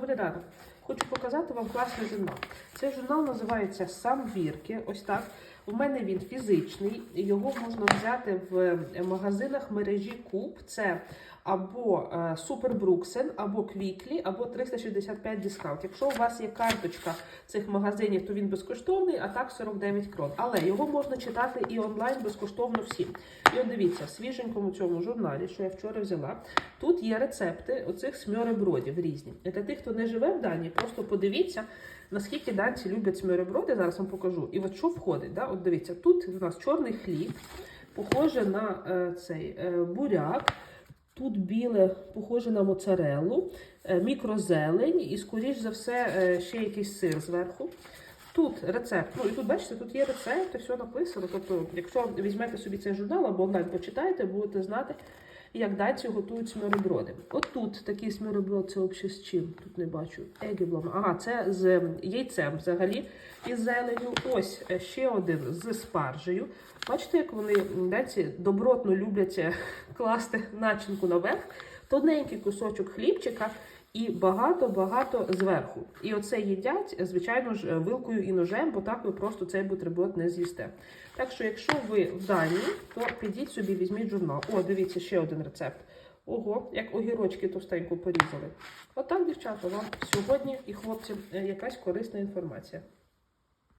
Добрий ранок. Хочу показати вам класний журнал. Цей журнал називається Сам Вірки. Ось так. У мене він фізичний. Його можна взяти в магазинах мережі Куб. Це або е, Супер Бруксен, або Квіклі, або 365 дискаунт. Якщо у вас є карточка цих магазинів, то він безкоштовний, а так 49 крон. Але його можна читати і онлайн безкоштовно всім. І от дивіться, в свіженькому цьому журналі, що я вчора взяла, тут є рецепти оцих смьоребродів різні. І Для тих, хто не живе в Данії, просто подивіться, наскільки данці люблять смьореброди. Зараз вам покажу. І от що входить. Да? От дивіться, тут у нас чорний хліб, похоже на е, цей е, буряк. Тут біле, похоже на моцарелу, е, мікрозелень і, скоріш за все, ще якийсь сир зверху. Тут рецепт. Ну і тут, бачите, тут є рецепт, все написано. Тобто, якщо візьмете собі цей журнал або онлайн почитаєте, будете знати, як данці готують смироброди. От тут такий смироброд, це взагалі з чим? Тут не бачу. Егіблом. Ага, це з яйцем взагалі і зеленю. Ось е, ще один з спаржею. Бачите, як вони данці добротно люблять е, класти начинку наверх, тоненький кусочок хлібчика і багато-багато зверху. І оце їдять, звичайно ж, вилкою і ножем, бо так ви просто цей бутерброд не з'їсте. Так що, якщо ви в Данії, то підіть собі, візьміть журнал. О, дивіться, ще один рецепт. Ого, як огірочки товстенько порізали. Отак, дівчата, вам сьогодні і хлопцям е, якась корисна інформація.